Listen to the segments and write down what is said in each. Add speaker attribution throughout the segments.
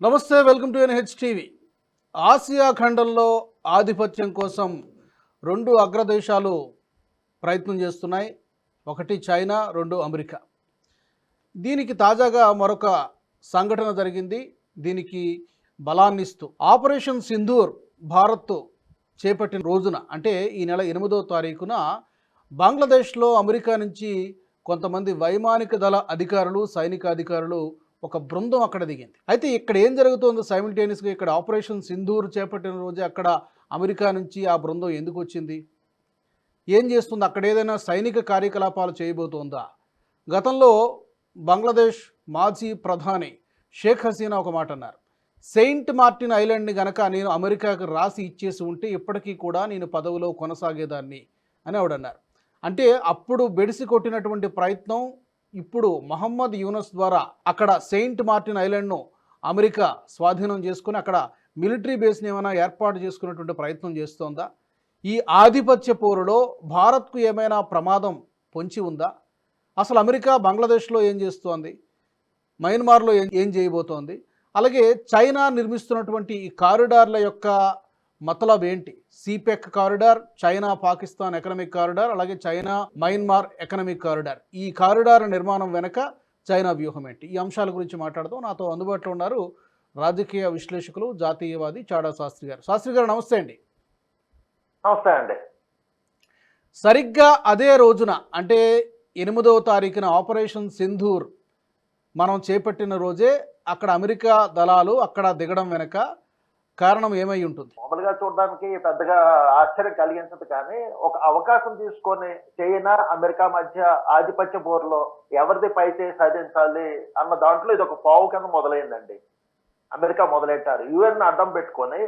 Speaker 1: Namaste welcome to NH TV. Asia ఖండంలో ఆధిపత్యం కోసం రెండు అగ్రదేశాలు ప్రయత్నం చేస్తున్నాయి. ఒకటి చైనా రెండు అమెరికా. దీనికి తాజాగా మరొక సంఘటన జరిగింది. దీనికి బలాన్నిస్తూ ఆపరేషన్ సింధూర్ భారత్ చేపట్టిన రోజున అంటే ఈ నెల ఎనిమిదో తారీఖున బంగ్లాదేశ్లో అమెరికా నుంచి కొంతమంది వైమానిక దళ అధికారులు సైనిక అధికారులు ఒక బృందం అక్కడ దిగింది. అయితే ఇక్కడ ఏం జరుగుతుందో? సైమిల్టేనియస్గా ఇక్కడ ఆపరేషన్ సింధూర్ చేపట్టిన రోజే అక్కడ అమెరికా నుంచి ఆ బృందం ఎందుకు వచ్చింది? ఏం చేస్తుంది? అక్కడ ఏదైనా సైనిక కార్యకలాపాలు చేయబోతోందా? గతంలో బంగ్లాదేశ్ మాజీ ప్రధాని షేక్ హసీనా ఒక మాట అన్నారు. సెయింట్ మార్టిన్ ఐలాండ్ని గనక నేను అమెరికాకు రాసి ఇచ్చేసి ఉంటే ఇప్పటికీ కూడా నేను పదవిలో కొనసాగేదాన్ని అని ఆవిడన్నారు అంటే అప్పుడు బెడిసి కొట్టినటువంటి ప్రయత్నం ఇప్పుడు మహమ్మద్ యూనస్ ద్వారా అక్కడ సెయింట్ మార్టిన్ ఐలాండ్ను అమెరికా స్వాధీనం చేసుకుని అక్కడ మిలిటరీ బేస్ని ఏమైనా ఏర్పాటు చేసుకునేటువంటి ప్రయత్నం చేస్తోందా? ఈ ఆధిపత్య పోరులో భారత్కు ఏమైనా ప్రమాదం పొంచి ఉందా? అసలు అమెరికా బంగ్లాదేశ్లో ఏం చేస్తోంది? మయన్మార్లో ఏం ఏం చేయబోతోంది? అలాగే చైనా నిర్మిస్తున్నటువంటి ఈ కారిడార్ల యొక్క మతలబ్ ఏంటి? CPEC corridor China Pakistan economic corridor అలాగే చైనా మయన్మార్ ఎకనామిక్ కారిడార్ ఈ కారిడార్ నిర్మాణం వెనక చైనా వ్యూహం ఏంటి? ఈ అంశాల గురించి మాట్లాడదాం. నాతో అందుబాటులో ఉన్నారు రాజకీయ విశ్లేషకులు జాతీయవాది చాడా శాస్త్రి గారు. శాస్త్రి గారు నమస్తే అండి.
Speaker 2: నమస్తే అండి.
Speaker 1: సరిగ్గా అదే రోజున అంటే ఎనిమిదవ తారీఖున ఆపరేషన్ సింధూర్ మనం చేపట్టిన రోజే అక్కడ అమెరికా దళాలు అక్కడ దిగడం వెనక కారణం ఏమై ఉంటుంది?
Speaker 2: మామూలుగా చూడడానికి పెద్దగా ఆశ్చర్యం కలిగించదు కానీ ఒక అవకాశం తీసుకొని చైనా అమెరికా మధ్య ఆధిపత్య పోరులో ఎవరిది పై చేయి సాధించాలి అన్న దాంట్లో ఇది ఒక పావు కింద మొదలైందండి. అమెరికా మొదలెట్టారు. యుఎన్ అడ్డం పెట్టుకొని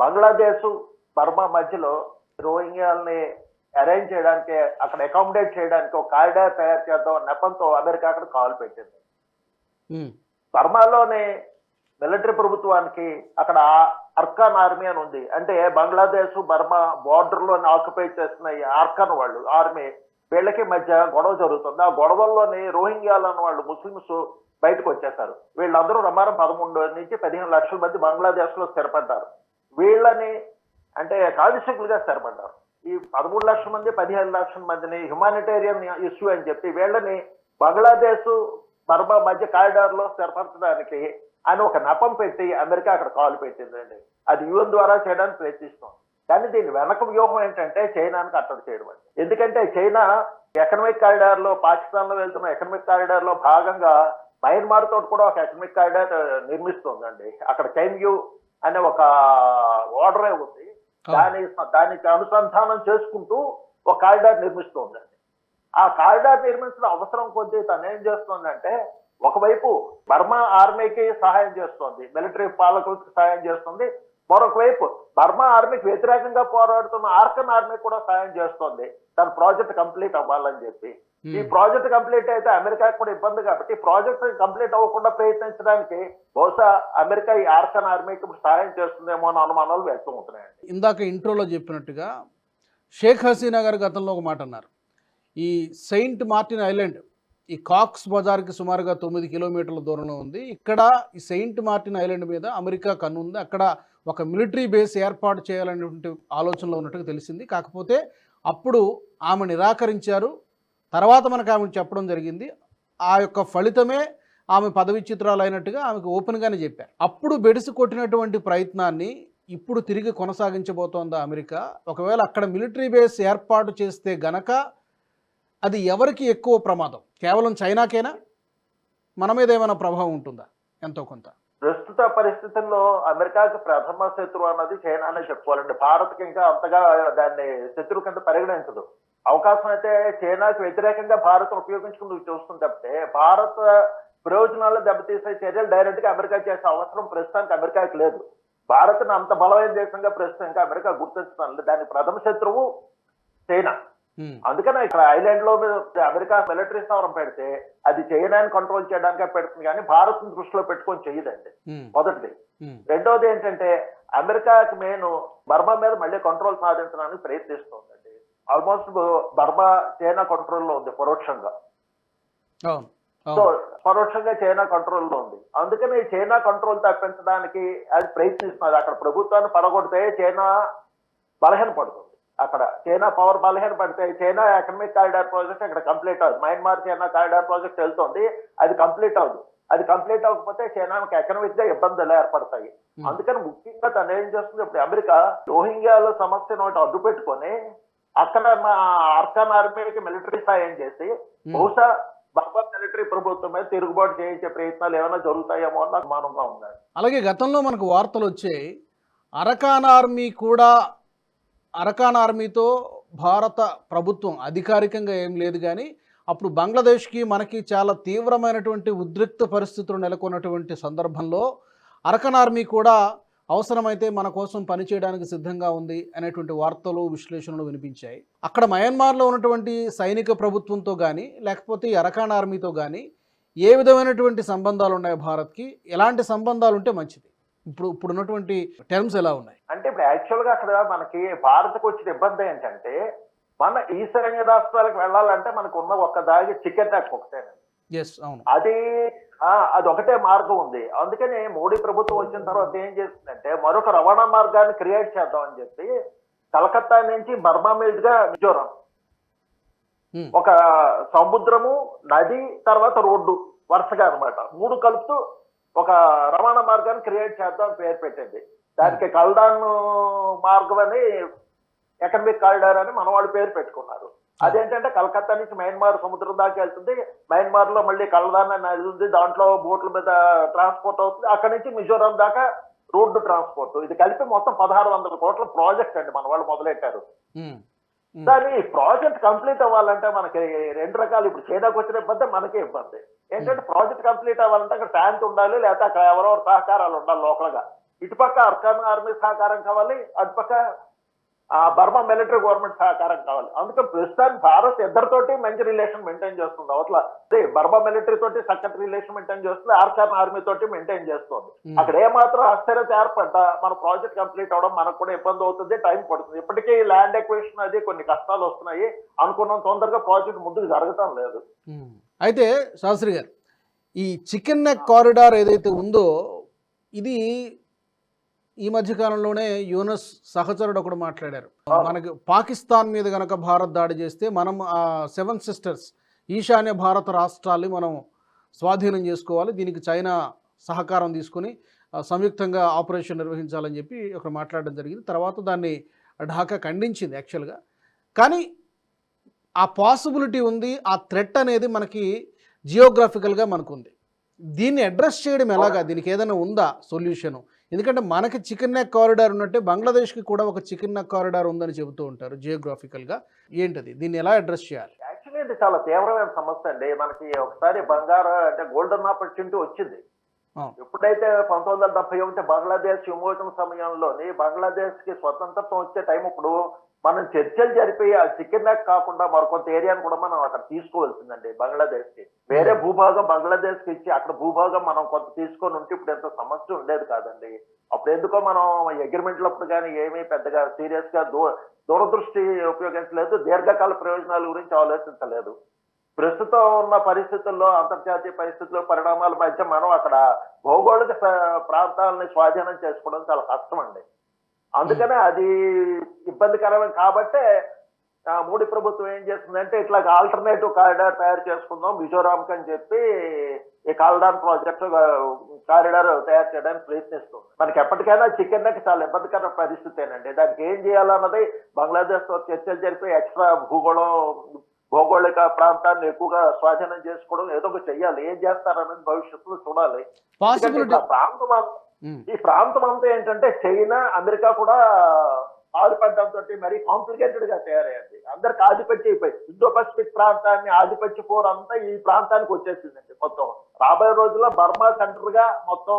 Speaker 2: బంగ్లాదేశ్ బర్మా మధ్యలో రోహింగ్యాలని అరేంజ్ చేయడానికి అక్కడ అకామిడేట్ చేయడానికి ఒక కారిడార్ తయారు చేద్దాం నెపంతో అమెరికా అక్కడ కాల్ పెట్టింది. బర్మాలోని మిలిటరీ ప్రభుత్వానికి అక్కడ అర్కాన్ ఆర్మీ అని ఉంది. అంటే బంగ్లాదేశ్ బర్మా బార్డర్లోని ఆక్యుపై చేస్తున్న ఈ అర్కాన్ వాళ్ళు ఆర్మీ వీళ్ళకి మధ్య గొడవ జరుగుతుంది. ఆ గొడవల్లోని రోహింగ్యాలు అన్న వాళ్ళు ముస్లిమ్స్ బయటకు వచ్చేసారు. వీళ్ళందరూ రమారం పదమూడు నుంచి పదిహేను లక్షల మంది బంగ్లాదేశ్లో స్థిరపడ్డారు. వీళ్ళని అంటే కానిస్టేబుల్ స్థిరపడ్డారు. ఈ పదమూడు లక్షల మంది పదిహేను లక్షల మందిని హ్యుమానిటేరియన్ ఇష్యూ అని చెప్పి వీళ్ళని బంగ్లాదేశ్ బర్మా మధ్య కారిడార్లో స్థిరపరచడానికి అని ఒక నెపం పెట్టి అమెరికా అక్కడ కాల్ పెట్టిందండి. అది యుఎన్ ద్వారా చేయడానికి ప్రయత్నిస్తాం కానీ దీని వెనక వ్యూహం ఏంటంటే చైనాని కట్టడి చేయడం అండి. ఎందుకంటే చైనా ఎకనమిక్ కారిడార్లో పాకిస్తాన్లో వెళ్తున్న ఎకనమిక్ కారిడార్లో భాగంగా మయన్మార్ తోటి కూడా ఒక ఎకనమిక్ కారిడార్ నిర్మిస్తుందండి. అక్కడ చైన్యూ అనే ఒక ఓడరే ఉంది. దాని దానికి అనుసంధానం చేసుకుంటూ ఒక కారిడార్ నిర్మిస్తుందండి. ఆ కారిడార్ నిర్మించిన అవసరం కొద్దీ తను ఏం చేస్తుందంటే ఒకవైపు బర్మా ఆర్మీకి సహాయం చేస్తోంది మిలిటరీ పాలకులకు సహాయం చేస్తుంది మరొక వైపు బర్మా ఆర్మీకి వ్యతిరేకంగా పోరాడుతున్న ఆర్కన్ ఆర్మీ కూడా సహాయం చేస్తోంది. తన ప్రాజెక్ట్ కంప్లీట్ అవ్వాలని చెప్పి. ఈ
Speaker 1: ఉమ్,
Speaker 2: ప్రాజెక్ట్ కంప్లీట్ అయితే అమెరికాకి కూడా ఇబ్బంది కాబట్టి ప్రాజెక్ట్ కంప్లీట్ అవ్వకుండా ప్రయత్నించడానికి బహుశా అమెరికా ఈ ఆర్కన్ ఆర్మీకి సహాయం చేస్తుందేమో అని అనుమానాలు వ్యక్తం అవుతున్నాయండి.
Speaker 1: ఇందాక ఇంట్రోలో చెప్పినట్టుగా షేక్ హసీనా గారు గతంలో ఒక మాట అన్నారు. ఈ సెయింట్ మార్టిన్ ఐలాండ్ ఈ కాక్స్ బజార్కి సుమారుగా తొమ్మిది కిలోమీటర్ల దూరంలో ఉంది. ఇక్కడ ఈ సెయింట్ మార్టిన్ ఐలాండ్ మీద అమెరికా కన్ను ఉంది. అక్కడ ఒక మిలిటరీ బేస్ ఏర్పాటు చేయాలనేటువంటి ఆలోచనలో ఉన్నట్టుగా తెలిసింది. కాకపోతే అప్పుడు ఆమె నిరాకరించారు. తర్వాత మనకు ఆమె చెప్పడం జరిగింది. ఆ యొక్క ఫలితమే ఆమె పదవి చిత్రాలైనట్టుగా ఆమెకు ఓపెన్గానే చెప్పారు. అప్పుడు బెడిసి కొట్టినటువంటి ప్రయత్నాన్ని ఇప్పుడు తిరిగి కొనసాగించబోతోందా అమెరికా? ఒకవేళ అక్కడ మిలిటరీ బేస్ ఏర్పాటు చేస్తే గనక అది ఎవరికి ఎక్కువ ప్రమాదం? కేవలం చైనాకేనా? మన మీద ఏమైనా ప్రభావం ఉంటుందా? ఎంతో కొంత.
Speaker 2: ప్రస్తుత పరిస్థితుల్లో అమెరికాకి ప్రథమ శత్రువు అన్నది చైనానే చెప్పుకోవాలండి. భారత్కి ఇంకా అంతగా దాన్ని శత్రువు కింద పరిగణించదు. అవకాశం అయితే చైనాకి వ్యతిరేకంగా భారత్ ఉపయోగించుకుంటూ చూస్తుంది తప్పితే భారత్ ప్రయోజనాలు దెబ్బతీసే చర్యలు డైరెక్ట్గా అమెరికా చేసే అవసరం ప్రస్తుతానికి అమెరికాకి లేదు. భారత్ను అంత బలమైన దేశంగా ప్రస్తుతం ఇంకా అమెరికా గుర్తించడం లేదు. దాని ప్రథమ శత్రువు చైనా. అందుకనే ఇక్కడ ఐలాండ్లో అమెరికా మిలిటరీ స్థావరం పెడితే అది చైనాని కంట్రోల్ చేయడానికే పెడుతుంది కానీ భారత్ దృష్టిలో పెట్టుకొని చేయదండి. మొదటిది. రెండోది ఏంటంటే అమెరికాకి మెయిన్ బర్మా మీద మళ్ళీ కంట్రోల్ సాధించడానికి ప్రయత్నిస్తోందండి. ఆల్మోస్ట్ బర్మా చైనా కంట్రోల్లో ఉంది పరోక్షంగా. సో. పరోక్షంగా చైనా కంట్రోల్లో ఉంది. అందుకని చైనా కంట్రోల్ తప్పించడానికి అది ప్రయత్నిస్తున్నది అక్కడ ప్రభుత్వాన్ని పడగొడితే చైనా బలహీన పడుతుంది అక్కడ చైనా పవర్ బలహీన పడితే చైనా ఎకనమిక్ కారిడార్ ప్రాజెక్ట్ అక్కడ కంప్లీట్ అవుతుంది మయన్మార్ చైనా కారిడార్ ప్రాజెక్ట్ వెళ్తుంది అది కంప్లీట్ అవ్వదు. అది కంప్లీట్ అవ్వకపోతే చైనాకి ఎకనమిక్గా ఇబ్బందులు ఏర్పడతాయి. అందుకని ముఖ్యంగా తను ఏం చేస్తుంది ఇప్పుడు అమెరికా రోహింగ్యాల సమస్యను ఒకటి అడ్డు పెట్టుకొని అక్కడ మా అర్కాన్ ఆర్మీకి మిలిటరీ సాయం చేసి. బహుశా బర్మా మిలిటరీ ప్రభుత్వం మీద తిరుగుబాటు చేయించే ప్రయత్నాలు ఏమైనా జరుగుతాయేమో అని నాకు మానంగా ఉంది.
Speaker 1: అలాగే గతంలో మనకు వార్తలు వచ్చాయి. అరకాన్ ఆర్మీ కూడా అరకాన్ ఆర్మీతో భారత ప్రభుత్వం అధికారికంగా ఏం లేదు కానీ అప్పుడు బంగ్లాదేశ్కి మనకి చాలా తీవ్రమైనటువంటి ఉద్రిక్త పరిస్థితులు నెలకొన్నటువంటి సందర్భంలో అరకన్ ఆర్మీ కూడా అవసరమైతే మన కోసం పనిచేయడానికి సిద్ధంగా ఉంది అనేటువంటి వార్తలు విశ్లేషణలు వినిపించాయి. అక్కడ మయన్మార్లో ఉన్నటువంటి సైనిక ప్రభుత్వంతో కానీ లేకపోతే ఈ అరకాన్ ఆర్మీతో కానీ ఏ విధమైనటువంటి సంబంధాలు ఉన్నాయి భారత్కి? ఎలాంటి సంబంధాలు ఉంటే మంచిది? ఇప్పుడు ఇప్పుడు ఉన్నటువంటి టర్మ్స్ ఎలా ఉన్నాయి?
Speaker 2: అంటే ఇప్పుడు యాక్చువల్గా అక్కడ మనకి భారత్కు వచ్చిన ఇబ్బంది ఏంటంటే మన ఈశాన్య రాష్ట్రాలకు వెళ్ళాలంటే మనకు ఉన్న ఒక్క దాగి చికెన్ నెక్
Speaker 1: ఎస్ అవును.
Speaker 2: అది అది ఒకటే మార్గం ఉంది. అందుకని మోడీ ప్రభుత్వం వచ్చిన తర్వాత ఏం చేస్తుందంటే మరొక రవాణా మార్గాన్ని క్రియేట్ చేద్దామని చెప్పి కలకత్తా నుంచి బర్మా మీదుగా మిజోరం.
Speaker 1: Hmm.
Speaker 2: ఒక సముద్రము నది తర్వాత రోడ్డు వరుసగా అన్నమాట. మూడు కలుపుతూ ఒక రవాణా మార్గాన్ని క్రియేట్ చేద్దాం అని పేరు పెట్టింది. దానికి కల్దాన్ మార్గం అని ఎకనమిక్ కారిడార్ అని మన వాళ్ళు పేరు పెట్టుకున్నారు. అదేంటంటే కలకత్తా నుంచి మయన్మార్ సముద్రం దాకా వెళ్తుంది. మయన్మార్లో మళ్ళీ కల్దాన్ అని వెళ్తుంది ఉంది. దాంట్లో బోట్ల మీద ట్రాన్స్పోర్ట్ అవుతుంది. అక్కడ నుంచి మిజోరాం దాకా రోడ్డు ట్రాన్స్పోర్ట్. ఇది కలిపి మొత్తం పదహారు వందల కోట్ల ప్రాజెక్ట్ అండి మన వాళ్ళు మొదలెట్టారు. దాని ప్రాజెక్ట్ కంప్లీట్ అవ్వాలంటే మనకి రెండు రకాలు. ఇప్పుడు చైనాకు వచ్చిన ఇబ్బంది మనకే ఇబ్బంది. ఏంటంటే ప్రాజెక్ట్ కంప్లీట్ అవ్వాలంటే అక్కడ ట్యాంక్ ఉండాలి లేకపోతే అక్కడ ఎవరెవరు సహకారాలు ఉండాలి లోకల్గా ఇటుపక్క అర్కాన్ ఆర్మీ సహకారం కావాలి అటుపక్క ఆ బర్మా మిలిటరీ గవర్నమెంట్ సహకారం కావాలి. అందుకని ప్రస్తుతానికి భారత్ ఇద్దరితోటి మంచి రిలేషన్ మెయింటైన్ చేస్తుంది. అవట్ల అదే బర్మా మిలిటరీ తోటి చక్కటి రిలేషన్ మెయింటైన్ చేస్తుంది. ఆర్కాన్ ఆర్మీ తోటి మెయింటైన్ చేస్తుంది.
Speaker 1: ఉమ్.
Speaker 2: అక్కడ ఏమాత్రం ఆశ్చర్యత ఏర్పడ్డా మన ప్రాజెక్ట్ కంప్లీట్ అవడం మనకు కూడా ఇబ్బంది అవుతుంది టైం పడుతుంది. ఇప్పటికే ల్యాండ్ ఎక్వేషన్ అది కొన్ని కష్టాలు వస్తున్నాయి. అనుకున్నంత తొందరగా ప్రాజెక్ట్ ముందుకు జరగటం లేదు.
Speaker 1: ఉమ్. అయితే శాస్త్రి గారు ఈ చికెన్ నెక్ కారిడార్ ఏదైతే ఉందో ఇది ఈ మధ్య కాలంలోనే యూనస్ సహచరుడు ఒకడు మాట్లాడారు. మనకి పాకిస్తాన్ మీద గనక భారత్ దాడి చేస్తే మనం ఆ సెవెన్ సిస్టర్స్ ఈశాన్య భారత రాష్ట్రాల్ని మనం స్వాధీనం చేసుకోవాలి. దీనికి చైనా సహకారం తీసుకుని సంయుక్తంగా ఆపరేషన్ నిర్వహించాలని చెప్పి ఒకరు మాట్లాడడం జరిగింది. తర్వాత దాన్ని ఢాకా ఖండించింది యాక్చువల్గా. కానీ ఆ పాసిబిలిటీ ఉంది ఆ థ్రెట్ అనేది మనకి జియోగ్రాఫికల్గా మనకు ఉంది దీన్ని అడ్రస్ చేయడం ఎలాగా? దీనికి ఏదైనా ఉందా సొల్యూషను? ఎందుకంటే మనకి చికెన్ నెక్ కారిడార్ ఉన్నట్టే బంగ్లాదేశ్కి కూడా ఒక చికెన్ నెక్ కారిడార్ ఉందని చెబుతూ ఉంటారు జియోగ్రాఫికల్గా. ఏంటది? దీన్ని ఎలా అడ్రస్ చేయాలి?
Speaker 2: యాక్చువల్లీ ఇది చాలా తీవ్రమైన సమస్య అండి. మనకి ఒకసారి బంగారు అంటే గోల్డెన్ ఆపర్చునిటీ వచ్చింది. ఎప్పుడైతే పంతొమ్మిది వందల డెబ్బై ఒకటి బంగ్లాదేశ్ విమోచన సమయంలోని బంగ్లాదేశ్కి స్వతంత్రత్వం వచ్చే టైం ఇప్పుడు మనం చర్చలు జరిపి ఆ చికెన్ నెక్ కాకుండా మరికొంత ఏరియాను కూడా మనం అక్కడ తీసుకోవాల్సిందండి బంగ్లాదేశ్కి వేరే భూభాగం బంగ్లాదేశ్కి ఇచ్చి అక్కడ భూభాగం మనం కొంత తీసుకొని ఉంటే ఇప్పుడు ఎంత సమస్య ఉండేది కాదండి. అప్పుడు ఎందుకో మనం అగ్రిమెంట్లు అప్పుడు కానీ ఏమీ పెద్దగా సీరియస్గా దూ దూరదృష్టి ఉపయోగించలేదు దీర్ఘకాల ప్రయోజనాల గురించి ఆలోచించలేదు. ప్రస్తుతం ఉన్న పరిస్థితుల్లో అంతర్జాతీయ పరిస్థితుల్లో పరిణామాల మధ్య మనం అక్కడ భౌగోళిక ప్రాంతాలని స్వాధీనం చేసుకోవడం చాలా కష్టం అండి అందుకనే అది ఇబ్బందికరమే కాబట్టే మోడీ ప్రభుత్వం ఏం చేస్తుందంటే ఇట్లా ఆల్టర్నేటివ్ కారిడార్ తయారు చేసుకుందాం మిజోరాంకి అని చెప్పి ఈ కాల్డాన్ ప్రాజెక్ట్ కారిడార్ తయారు చేయడానికి ప్రయత్నిస్తుంది. మనకి ఎప్పటికైనా చికెన్ నెక్ చాలా ఇబ్బందికర పరిస్థితేనండి. దానికి ఏం చేయాలన్నది బంగ్లాదేశ్తో చర్చలు జరిపి ఎక్స్ట్రా భూగోళం భౌగోళిక ప్రాంతాన్ని ఎక్కువగా స్వాధీనం చేసుకోవడం ఏదో ఒకటి చెయ్యాలి. ఏం చేస్తారనేది భవిష్యత్తులో చూడాలి. ప్రాంతం ఈ ప్రాంతం అంతా ఏంటంటే చైనా అమెరికా కూడా ఆధిపత్యంతో మరీ కాంప్లికేటెడ్గా తయారయ్యింది. అందరికి ఆధిపత్యం అయిపోయి ఇండో పసిఫిక్ ప్రాంతాన్ని ఆధిపత్య పోర్ అంతా ఈ ప్రాంతానికి వచ్చేసిందండి మొత్తం. రాబోయే రోజుల్లో బర్మా సెంటర్గా మొత్తం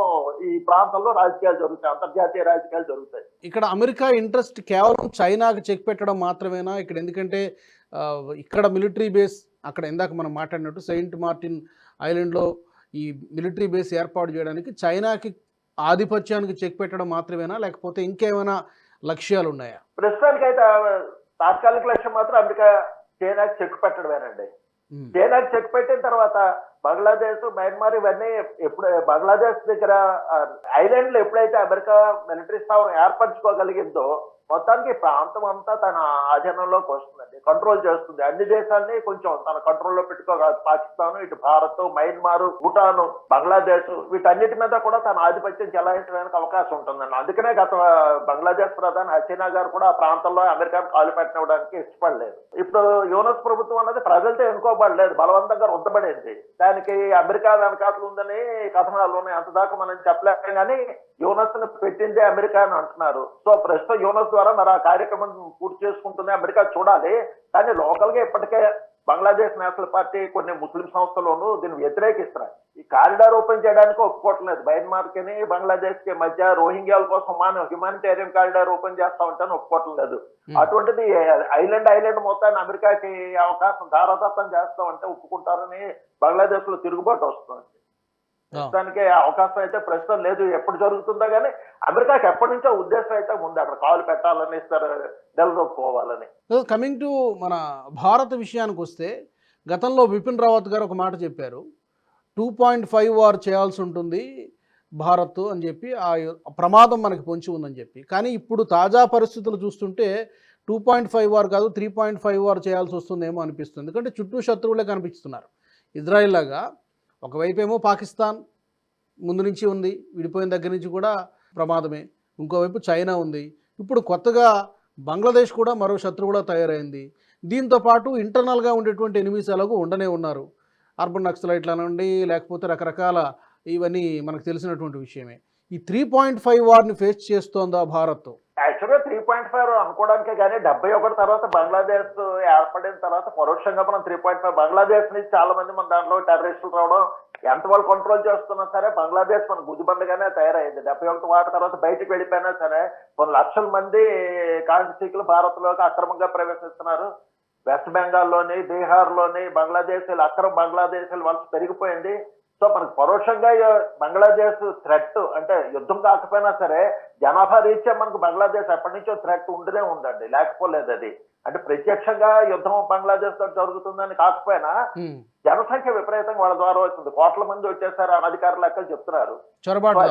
Speaker 2: ఈ ప్రాంతంలో రాజకీయాలు జరుగుతాయి. అంతర్జాతీయ రాజకీయాలు జరుగుతాయి.
Speaker 1: ఇక్కడ అమెరికా ఇంట్రెస్ట్ కేవలం చైనాకి చెక్ పెట్టడం మాత్రమేనా? ఇక్కడ ఎందుకంటే ఇక్కడ మిలిటరీ బేస్ అక్కడ ఇందాక మనం మాట్లాడినట్టు సెయింట్ మార్టిన్ ఐలాండ్లో ఈ మిలిటరీ బేస్ ఏర్పాటు చేయడానికి చైనాకి ఆధిపత్యానికి చెక్ పెట్టడం మాత్రమేనా? లేకపోతే ఇంకేమైనా లక్ష్యాలు ఉన్నాయా
Speaker 2: ప్రస్తుతానికైతే ఆ తాత్కాలిక లక్ష్యం మాత్రం అమెరికా చైనాకి చెక్ పెట్టడమేనండి. చైనాకి చెక్ పెట్టిన తర్వాత బంగ్లాదేశ్ మయన్మార్ ఇవన్నీ ఎప్పుడు బంగ్లాదేశ్ దగ్గర ఆ, ఐలాండ్లు ఎప్పుడైతే అమెరికా మిలిటరీ స్థావరం ఏర్పరచుకోగలిగిందో మొత్తానికి ప్రాంతం అంతా తన ఆధీనంలోకి వస్తుందండి కంట్రోల్ చేస్తుంది. అన్ని దేశాలని కొంచెం తన కంట్రోల్లో పెట్టుకోగలదు పాకిస్తాన్ ఇటు భారత్ మయన్మార్ భూటాన్ బంగ్లాదేశ్ వీటన్నిటి మీద కూడా తన ఆధిపత్యం చెలాయించడానికి అవకాశం ఉంటుందండి. అందుకనే గత బంగ్లాదేశ్ ప్రధాని హసీనా గారు కూడా ఆ ప్రాంతంలో అమెరికాను కాలు పెట్టనివ్వడానికి ఇష్టపడలేదు. ఇప్పుడు యూనస్ ప్రభుత్వం అన్నది ప్రజలతో ఎన్నుకోబడలేదు బలవంతంగా రుద్దబడింది. దానికి అమెరికా వెనకాతలు ఉందని కథనాలు ఉన్నాయి. అంత దాకా మనం చెప్పలేము కానీ యూనస్ను పెట్టిందే అమెరికా అని అంటున్నారు. సో ప్రస్తుతం యూనస్ ద్వారా మరి ఆ కార్యక్రమం పూర్తి చేసుకుంటుంది. అమెరికా చూడాలి. కానీ లోకల్గా ఇప్పటికే బంగ్లాదేశ్ నేషనల్ పార్టీ కొన్ని ముస్లిం సంస్థలోనూ దీన్ని వ్యతిరేకిస్తున్నాయి ఈ కారిడార్ ఓపెన్ చేయడానికి ఒప్పుకోవట్లేదు మయన్మార్కి బంగ్లాదేశ్కి మధ్య రోహింగ్యాల కోసం మనం హ్యుమానిటేరియన్ కారిడార్ ఓపెన్ చేస్తా ఉంటాను ఒప్పుకోవట్లేదు. అటువంటిది ఐలాండ్ ఐలాండ్ మొత్తాన్ని అమెరికాకి అవకాశం ధారాదత్తం చేస్తామంటే ఒప్పుకుంటారని బంగ్లాదేశ్లో తిరుగుబాటు వస్తుంది. ప్రస్తుతానికి అవకాశం అయితే ప్రస్తుతం లేదు. ఎప్పుడు జరుగుతుందో కానీ అమెరికాకి ఎప్పటి నుంచో ఉద్దేశం అయితే ఉంది. అక్కడ కాలు పెట్టాలని ఇస్తారు.
Speaker 1: కమింగ్ టు మన భారత విషయానికి వస్తే గతంలో బిపిన్ రావత్ గారు ఒక మాట చెప్పారు. టూ పాయింట్ ఫైవ్ వార్ చేయాల్సి ఉంటుంది భారత్ అని చెప్పి ఆ ప్రమాదం మనకి పొంచి ఉందని చెప్పి. కానీ ఇప్పుడు తాజా పరిస్థితులు చూస్తుంటే టూ పాయింట్ ఫైవ్ వార్ కాదు త్రీ పాయింట్ ఫైవ్ వార్ చేయాల్సి వస్తుందేమో అనిపిస్తుంది. ఎందుకంటే చుట్టూ శత్రువులే కనిపిస్తున్నారు. ఇజ్రాయిల్ లాగా ఒకవైపేమో పాకిస్తాన్ ముందు నుంచి ఉంది విడిపోయిన దగ్గర నుంచి కూడా ప్రమాదమే. ఇంకోవైపు చైనా ఉంది. ఇప్పుడు కొత్తగా బంగ్లాదేశ్ కూడా మరో శత్రువుగా తయారైంది. దీంతో పాటు ఇంటర్నల్గా ఉండేటువంటి ఎనిమిస్ ఎలాగో ఉండనే ఉన్నారు. అర్బన్ నక్సలైట్లు అనండి లేకపోతే రకరకాల ఇవన్నీ మనకు తెలిసినటువంటి విషయమే. ఈ త్రీ పాయింట్ ఫైవ్ వార్ని ఫేస్ చేస్తోందా భారత్?
Speaker 2: పాయింట్ ఫైవ్ అనుకోవడానికే కానీ డెబ్బై ఒకటి తర్వాత బంగ్లాదేశ్ ఏర్పడిన తర్వాత పరోక్షంగా మనం త్రీ పాయింట్ ఫైవ్. బంగ్లాదేశ్ నుంచి చాలా మంది మన దాంట్లో టెర్రరిస్టులు రావడం ఎంత వాళ్ళు కంట్రోల్ చేస్తున్నా సరే బంగ్లాదేశ్ మన గుదిబండగానే తయారైంది. డెబ్బై ఒకటి వాటి తర్వాత బయటకు వెళ్ళిపోయినా సరే కొన్ని లక్షల మంది కాంగ్రెసీకులు భారత్లోకి అక్రమంగా ప్రవేశిస్తున్నారు. వెస్ట్ బెంగాల్లోని బీహార్లోని బంగ్లాదేశ్ అక్రమ బంగ్లాదేశ్ వలస పెరిగిపోయింది. సో మనకు పరోక్షంగా బంగ్లాదేశ్ థ్రెట్ అంటే యుద్ధం కాకపోయినా సరే జనాభా రీత్యా మనకు బంగ్లాదేశ్ ఎప్పటి నుంచో థ్రెట్ ఉండనే ఉందండి. లేకపోలేదు అది. అంటే ప్రత్యక్షంగా యుద్ధం బంగ్లాదేశ్తో జరుగుతుందని కాకపోయినా. జనసంఖ్య విపరీతంగా వాళ్ళ ద్వారా వచ్చింది. కోట్ల మంది వచ్చేసారు అనధికార లెక్కలు చెప్తున్నారు.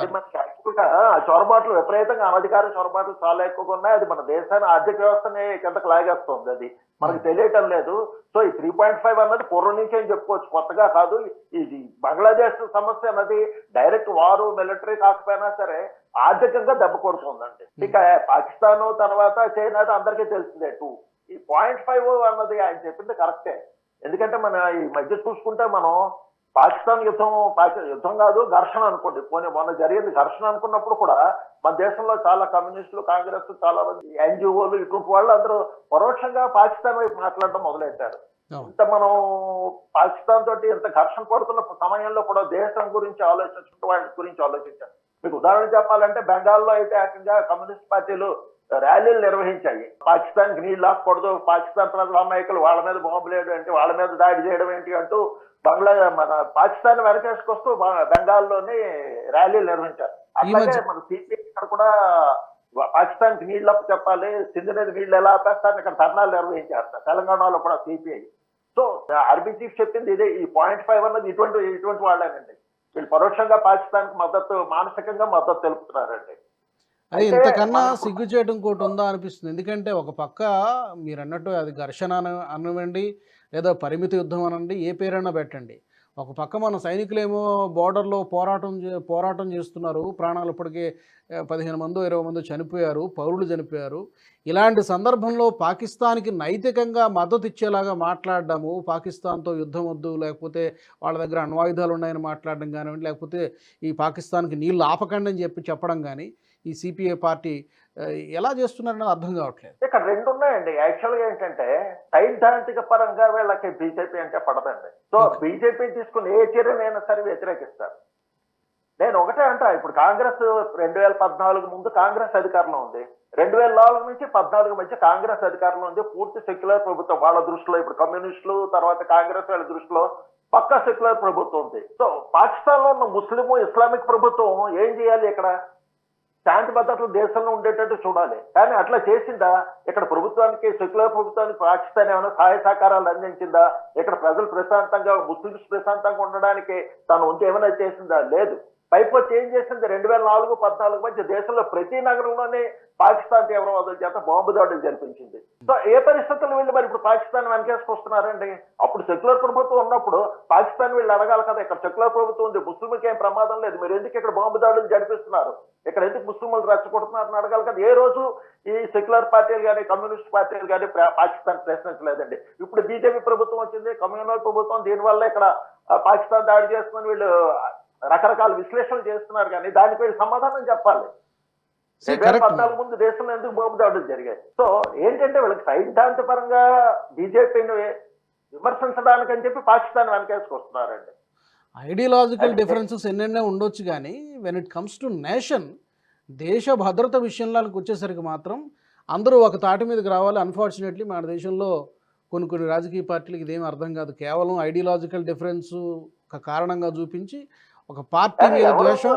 Speaker 2: అది మనకి యాక్చువల్గా చొరబాట్లు విపరీతంగా అనధికార చొరబాట్లు చాలా ఎక్కువగా ఉన్నాయి. అది మన దేశాన్ని ఆర్థిక వ్యవస్థని కిందకి లాగేస్తుంది అది. మనకు తెలియటం లేదు. సో ఈ త్రీ పాయింట్ ఫైవ్ అన్నది పూర్వం నుంచి అని చెప్పుకోవచ్చు. కొత్తగా కాదు. ఇది బంగ్లాదేశ్ సమస్య అన్నది డైరెక్ట్ వారు మిలిటరీ కాకపోయినా సరే ఆర్థికంగా దెబ్బ కొడుతుందండి. ఇక పాకిస్తాన్ తర్వాత చైనా అందరికీ తెలిసిందే టూ. ఈ పాయింట్ ఫైవ్ అన్నది ఆయన చెప్పింది కరెక్టే. ఎందుకంటే మన ఈ మధ్య చూసుకుంటే మనం పాకిస్తాన్ యుద్ధం పాకి- యుద్ధం కాదు ఘర్షణ అనుకోండి. పోనీ మొన్న జరిగింది ఘర్షణ అనుకున్నప్పుడు కూడా మన దేశంలో చాలా కమ్యూనిస్టులు కాంగ్రెస్ చాలా మంది ఎన్జిఓలు ఇటువంటి వాళ్ళు అందరూ పరోక్షంగా పాకిస్తాన్ వైపు మాట్లాడడం మొదలెట్టారు. ఇంత మనం పాకిస్తాన్ తోటి ఇంత ఘర్షణ పడుతున్న సమయంలో కూడా దేశం గురించి ఆలోచించుకుంటూ వాళ్ళ గురించి ఆలోచించారు. మీకు ఉదాహరణ చెప్పాలంటే బెంగాల్లో అయితే ఏకంగా కమ్యూనిస్ట్ పార్టీలు ర్యాలీలు నిర్వహించాయి. పాకిస్తాన్కి నీళ్ళు ఆకూడదు పాకిస్తాన్ ప్రజల అమాయకులు వాళ్ళ మీద బాంబులేడు అంటే వాళ్ళ మీద దాడి చేయడం ఏంటి అంటూ బంగ్లా మన పాకిస్తాన్ వెనకేసుకొస్తూ బెంగాల్లోని ర్యాలీలు నిర్వహించారు.
Speaker 1: మధ్య-
Speaker 2: మన సిపిఐ ఇక్కడ కూడా పాకిస్తాన్కి నీళ్ళు అప్పు చెప్పాలి. సింధు నది నీళ్ళు ఎలా ఆపేస్తారని ఇక్కడ ధర్నాలు నిర్వహించారు. తెలంగాణలో కూడా సిపిఐ సో ఆర్బీ చీఫ్ చెప్పింది ఇదే. ఈ పాయింట్ ఫైవ్ అన్నది ఇటువంటి ఇటువంటి వాళ్ళేనండి. వీళ్ళు పరోక్షంగా పాకిస్తాన్కి మద్దతు మానసికంగా మద్దతు తెలుపుతున్నారండి.
Speaker 1: అదే ఇంతకన్నా సిగ్గు చేయడం ఇంకోటి ఉందా అనిపిస్తుంది. ఎందుకంటే ఒక పక్క మీరు అన్నట్టు అది ఘర్షణ అన- అనివ్వండి లేదా పరిమితి యుద్ధం అనండి ఏ పేరైనా పెట్టండి. ఒక పక్క మన సైనికులేమో బోర్డర్లో పోరాటం చే- పోరాటం చేస్తున్నారు. ప్రాణాలు ఇప్పటికే పదిహేను మందో ఇరవై మందో చనిపోయారు పౌరులు చనిపోయారు. ఇలాంటి సందర్భంలో పాకిస్తాన్కి నైతికంగా మద్దతు ఇచ్చేలాగా మాట్లాడడము పాకిస్తాన్తో యుద్ధం వద్దు లేకపోతే వాళ్ళ దగ్గర అణ్వాయుధాలు ఉన్నాయని మాట్లాడడం కానివ్వండి లేకపోతే ఈ పాకిస్తాన్కి నీళ్ళు ఆపకండి అని చెప్పి చెప్పడం కానీ ఈ సిపిఐ పార్టీ ఎలా చేస్తున్నారనేది అర్థం కావట్లేదు.
Speaker 2: ఇక్కడ రెండు ఉన్నాయండి. యాక్చువల్గా ఏంటంటే సైద్ధాంతిక పరంగా వీళ్ళకి బీజేపీ అంటే పడదండి. సో. బీజేపీ తీసుకుని ఏ చర్యనైనా సరే వ్యతిరేకిస్తారు. నేను ఒకటే అంటా ఇప్పుడు కాంగ్రెస్ రెండు వేల పద్నాలుగు ముందు కాంగ్రెస్ అధికారంలో ఉంది. రెండు వేల నాలుగు నుంచి పద్నాలుగు మధ్య కాంగ్రెస్ అధికారంలో ఉంది. పూర్తి సెక్యులర్ ప్రభుత్వం వాళ్ళ దృష్టిలో ఇప్పుడు కమ్యూనిస్టులు తర్వాత కాంగ్రెస్ వాళ్ళ దృష్టిలో పక్కా సెక్యులర్ ప్రభుత్వం ఉంది. సో పాకిస్తాన్లో ఉన్న ముస్లిం ఇస్లామిక్ ప్రభుత్వం ఏం చేయాలి ఇక్కడ? శాంతి భద్రతలు దేశంలో ఉండేటట్టు చూడాలి. కానీ అట్లా చేసిందా? ఇక్కడ ప్రభుత్వానికి సెక్యులర్ ప్రభుత్వానికి పాకిస్తాన్ ఏమైనా సహాయ సహకారాలు అందించిందా? ఇక్కడ ప్రజలు ప్రశాంతంగా ముస్లింస్ ప్రశాంతంగా ఉండడానికి తను వంతు ఏమైనా చేసిందా? లేదు. పైపోతే ఏం చేసింది? రెండు వేల నాలుగు పద్నాలుగు మధ్య దేశంలో ప్రతి నగరంలోనే పాకిస్తాన్ తీవ్రవాదుల చేత బాంబు దాడులు జరిపించింది. సో ఏ పరిస్థితులు వీళ్ళు మరి ఇప్పుడు పాకిస్తాన్ వెనకేసుకొస్తున్నారండి అప్పుడు సెక్యులర్ ప్రభుత్వం ఉన్నప్పుడు పాకిస్తాన్ వీళ్ళు అడగాలి కదా ఇక్కడ సెక్యులర్ ప్రభుత్వం ఉంది ముస్లింకి ఏం ప్రమాదం లేదు మీరు ఎందుకు ఇక్కడ బాంబు దాడులు జరిపిస్తున్నారు? ఇక్కడ ఎందుకు ముస్లింలు రెచ్చగొడుతున్నారని అడగాలి కదా. ఏ రోజు ఈ సెక్యులర్ పార్టీలు కానీ కమ్యూనిస్ట్ పార్టీలు కానీ పాకిస్తాన్ ప్రశ్నించలేదండి. ఇప్పుడు బీజేపీ ప్రభుత్వం వచ్చింది కమ్యూనల్ ప్రభుత్వం దీనివల్ల ఇక్కడ పాకిస్తాన్ దాడి చేస్తుందని వీళ్ళు రకరకాల విశ్లేషణలు చేస్తున్నారు కానీ దానికి వీళ్ళు సమాధానం చెప్పాలి. పద్నాలుగు ముందు దేశంలో ఎందుకు బాంబు దాడులు జరిగాయి? సో ఏంటంటే వీళ్ళకి సైద్ధాంతపరంగా బీజేపీని విమర్శించడానికి అని చెప్పి పాకిస్తాన్ వెనకేసుకొస్తున్నారండి.
Speaker 1: ఐడియాలజికల్ డిఫరెన్సెస్ ఎన్నెన్నో ఉండొచ్చు కానీ when it comes to nation దేశ భద్రత విషయంలోకి వచ్చేసరికి మాత్రం అందరూ ఒక తాటి మీదకి రావాలి. అన్ఫార్చునేట్లీ మన దేశంలో కొన్ని కొన్ని రాజకీయ పార్టీలకు ఇదేం అర్థం కాదు. కేవలం ఐడియాలజికల్ డిఫరెన్స్ ఒక కారణంగా చూపించి ఒక పార్టీ
Speaker 2: కానీ
Speaker 1: మీద
Speaker 2: ఎవరు
Speaker 1: ద్వేషం.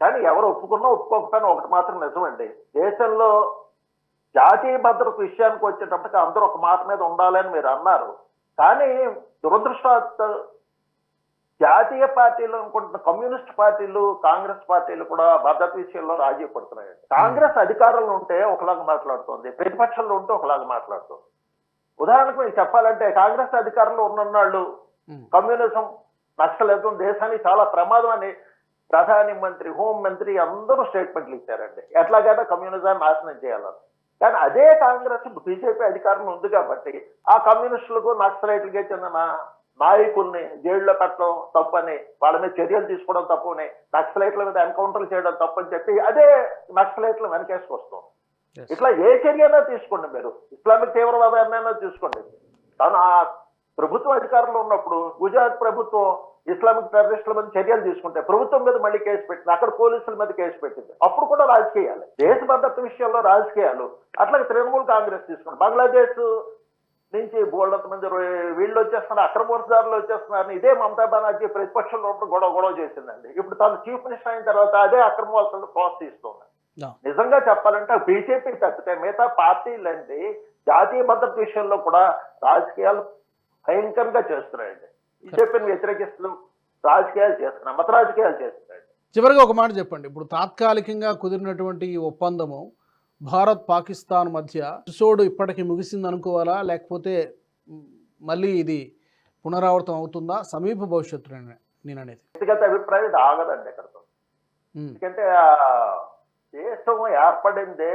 Speaker 2: కానీ ఎవరు ఒప్పుకున్నా ఒప్పుకోకపోయినా ఒకటి మాత్రం నిజమండి. దేశంలో జాతీయ భద్రత విషయానికి వచ్చేటప్పటికి అందరూ ఒక మాట మీద ఉండాలని మీరు అన్నారు. కానీ దురదృష్టవశాత్తు జాతీయ పార్టీలు అనుకుంటున్న కమ్యూనిస్ట్ పార్టీలు కాంగ్రెస్ పార్టీలు కూడా భద్రత విషయంలో రాజీ పడుతున్నాయి కాంగ్రెస్ అధికారంలో ఉంటే ఒకలాగా మాట్లాడుతుంది. ప్రతిపక్షంలో ఉంటే ఒకలాగా మాట్లాడుతుంది. ఉదాహరణకు మీకు చెప్పాలంటే కాంగ్రెస్ అధికారంలో
Speaker 1: ఉమ్.
Speaker 2: కమ్యూనిజం నక్సలిజం దేశానికి చాలా ప్రమాదం అని ప్రధాని మంత్రి హోం మంత్రి అందరూ స్టేట్మెంట్లు ఇచ్చారండి. ఎట్లాగైనా కమ్యూనిజాన్ని నాశనం చేయాలని. కానీ అదే కాంగ్రెస్ బీజేపీ అధికారంలో ఉంది కాబట్టి ఆ కమ్యూనిస్టులకు నక్సలైట్లకే చెందిన నాయకుల్ని జైల్లో పెట్టడం తప్పని వాళ్ళ మీద చర్యలు తీసుకోవడం తప్పని నక్సలైట్ల మీద ఎన్కౌంటర్లు చేయడం తప్పని చెప్పి అదే నక్సలైట్లు వెనకేసుకొస్తాం. ఇట్లా ఏ చర్యనా తీసుకోండి మీరు. ఇస్లామిక్ తీవ్రవాదాన్నైనా తీసుకోండి. తను ఆ ప్రభుత్వం అధికారంలో ఉన్నప్పుడు గుజరాత్ ప్రభుత్వం ఇస్లామిక్ టెర్రరిస్టుల మీద చర్యలు తీసుకుంటే ప్రభుత్వం మీద మళ్ళీ కేసు పెట్టింది అక్కడ పోలీసుల మీద కేసు పెట్టింది. అప్పుడు కూడా రాజకీయాలు. దేశ భద్రత విషయంలో రాజకీయాలు. అట్లాగే తృణమూల్ కాంగ్రెస్ తీసుకోండి బంగ్లాదేశ్ నుంచి బోల్డంత మంది వీళ్ళు వచ్చేస్తున్నారు అక్రమోర్దారులు వచ్చేస్తున్నారని ఇదే మమతా బెనర్జీ ప్రతిపక్షంలో ఉన్నప్పుడు గొడవ గొడవ చేసిందండి. ఇప్పుడు తను చీఫ్ మినిస్టర్ అయిన తర్వాత అదే అక్రమవాసులను ప్రోత్సహిస్తుంది. నిజంగా చెప్పాలంటే బీజేపీ తప్పితే మిగతా పార్టీలండి జాతీయ భద్రత విషయంలో కూడా రాజకీయాలు భయంకరంగా చేస్తున్నాయండి. బీజేపీని వ్యతిరేకిస్తూ రాజకీయాలు చేస్తున్నాయి మత రాజకీయాలు చేస్తున్నాయండి.
Speaker 1: చివరిగా ఒక మాట చెప్పండి. ఇప్పుడు తాత్కాలికంగా కుదిరినటువంటి ఈ ఒప్పందము భారత్ పాకిస్తాన్ మధ్య ఎపిసోడ్ ఇప్పటికి ముగిసింది అనుకోవాలా లేకపోతే మళ్ళీ ఇది పునరావృతం అవుతుందా? సమీప భవిష్యత్తులో నేను అనేది
Speaker 2: వ్యక్తిగత అభిప్రాయం ఇది ఆగదండి ఇక్కడతో ఎందుకంటే ఆ దేశం ఏర్పడిందే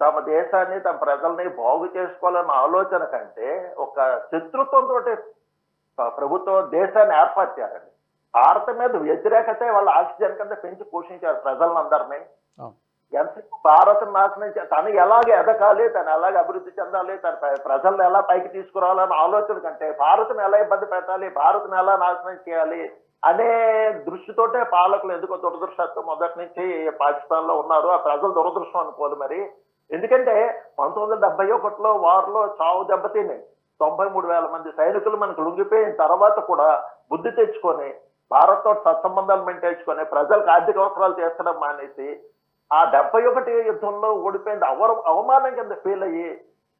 Speaker 2: తమ దేశాన్ని తమ ప్రజల్ని బాగు చేసుకోవాలన్న ఆలోచన కంటే ఒక శత్రుత్వంతో ప్రభుత్వం దేశాన్ని ఏర్పరిచారండి. భారత మీద వ్యతిరేకత వాళ్ళ ఆక్సిజన్ కింద పెంచి పోషించారు ప్రజలందరినీ.
Speaker 1: అవును.
Speaker 2: ఎంత భారత్ నాశనం తను ఎలాగ ఎదగాలి తను ఎలాగ అభివృద్ధి చెందాలి తన ప్ర- ప్రజల్ని ఎలా పైకి తీసుకురావాలన్న ఆలోచన కంటే భారత్ని ఎలా ఇబ్బంది పెట్టాలి భారత్ని ఎలా నాశనం చేయాలి అనే దృష్టితోటే పాలకులు ఎందుకో దురదృష్టం మొదటి నుంచి పాకిస్తాన్లో ఉన్నారు. ఆ ప్రజలు దురదృష్టం అనుకోవాలి మరి. ఎందుకంటే పంతొమ్మిది వందల డెబ్బై ఒకటిలో వారిలో చావు దెబ్బతిని తొంభై మూడు వేల మంది సైనికులు మనకు లొంగిపోయిన తర్వాత కూడా బుద్ధి తెచ్చుకొని భారత్తో సత్సంబంధాలు మెయింటైంచుకొని ప్రజలకు ఆర్థిక అవసరాలు చేస్తడం మానేసి ఆ డెబ్బై ఒకటి యుద్ధంలో ఓడిపోయింది. అవర అవమానం కింద ఫీల్ అయ్యి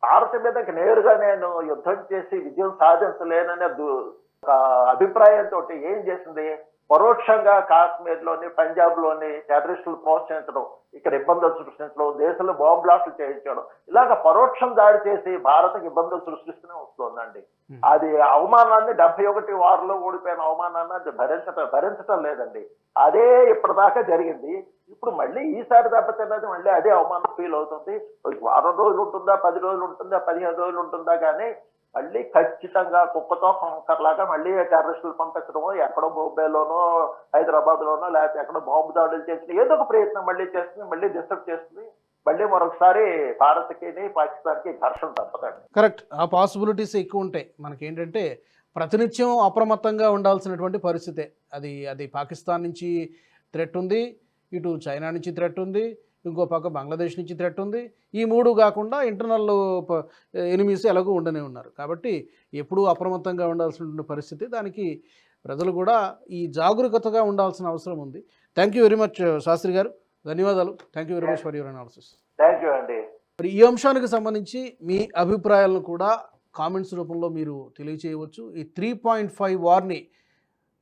Speaker 2: భారత మీదకి నేరుగా నేను యుద్ధం చేసి విజయం సాధించలేననే అభిప్రాయంతో ఏం చేసింది? పరోక్షంగా కాశ్మీర్లోని పంజాబ్లోని టెర్రరిస్టులు ప్రోత్సహించడం ఇక్కడ ఇబ్బందులు సృష్టించడం దేశంలో బాంబ్ బ్లాస్టులు చేయించడం ఇలాగ పరోక్షం దాడి చేసి భారత్కి ఇబ్బందులు సృష్టిస్తూనే వస్తుందండి. అది అవమానాన్ని డెబ్బై ఒకటి వారిలో ఓడిపోయిన అవమానాన్ని అది భరించటం భరించటం లేదండి. అదే ఇప్పటిదాకా జరిగింది. ఇప్పుడు మళ్ళీ ఈసారి దెబ్బతిన్నది మళ్ళీ అదే అవమానం ఫీల్ అవుతుంది. వారం రోజులు ఉంటుందా పది రోజులు ఉంటుందా పదిహేను రోజులు ఉంటుందా కానీ మళ్ళీ ఖచ్చితంగా కుక్కతో కంకర్లాగా మళ్ళీ టెర్రరిస్టులు పంపించడమో ఎక్కడో బొంబేలోనో హైదరాబాద్ లోనో లేకపోతే ఎక్కడో బాంబు దాడులు చేసిన ఏదో ఒక ప్రయత్నం మళ్ళీ చేస్తుంది మళ్ళీ డిస్టర్బ్ చేస్తుంది. మళ్ళీ మరొకసారి భారత్కి పాకిస్తాన్కి ఘర్షణ తప్పదండి.
Speaker 1: కరెక్ట్. ఆ పాసిబిలిటీస్ ఎక్కువ ఉంటాయి. మనకి ఏంటంటే ప్రతినిత్యం అప్రమత్తంగా ఉండాల్సినటువంటి పరిస్థితే. అది అది పాకిస్తాన్ నుంచి థ్రెట్ ఉంది ఇటు చైనా నుంచి థ్రెట్ ఉంది ఇంకో పక్క బంగ్లాదేశ్ నుంచి థ్రెట్ ఉంది. ఈ మూడు కాకుండా ఇంటర్నల్ ఎనిమీస్ ఎలాగో ఉండనే ఉన్నారు. కాబట్టి ఎప్పుడూ అప్రమత్తంగా ఉండాల్సినటువంటి పరిస్థితి. దానికి ప్రజలు కూడా ఈ జాగరూకతగా ఉండాల్సిన అవసరం ఉంది. Thank you very much Shastri garu. ధన్యవాదాలు. Thank you very much for your analysis
Speaker 2: thank you అండి
Speaker 1: మరి ఈ అంశానికి సంబంధించి మీ అభిప్రాయాలను కూడా కామెంట్స్ రూపంలో మీరు తెలియచేయవచ్చు. ఈ త్రీ పాయింట్ ఫైవ్ వార్ని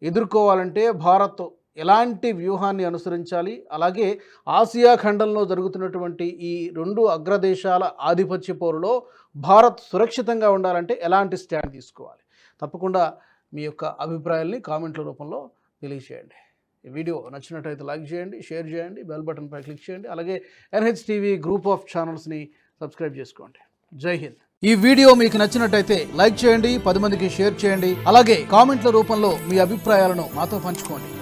Speaker 1: ఎదుర్కోవాలంటే భారత్ ఎలాంటి వ్యూహాన్ని అనుసరించాలి? అలాగే ఆసియా ఖండంలో జరుగుతున్నటువంటి ఈ రెండు అగ్రదేశాల ఆధిపత్య పోరులో భారత్ సురక్షితంగా ఉండాలంటే ఎలాంటి స్టాండ్ తీసుకోవాలి? తప్పకుండా మీ యొక్క అభిప్రాయాల్ని కామెంట్ల రూపంలో తెలియజేయండి. ఈ వీడియో నచ్చినట్టయితే లైక్ చేయండి షేర్ చేయండి బెల్ బటన్పై క్లిక్ చేయండి అలాగే ఎన్హెచ్ టీవీ గ్రూప్ ఆఫ్ ఛానల్స్ని సబ్స్క్రైబ్ చేసుకోండి. జై హింద్. ఈ వీడియో మీకు నచ్చినట్టయితే లైక్ చేయండి పది మందికి షేర్ చేయండి అలాగే కామెంట్ల రూపంలో మీ అభిప్రాయాలను మాతో పంచుకోండి.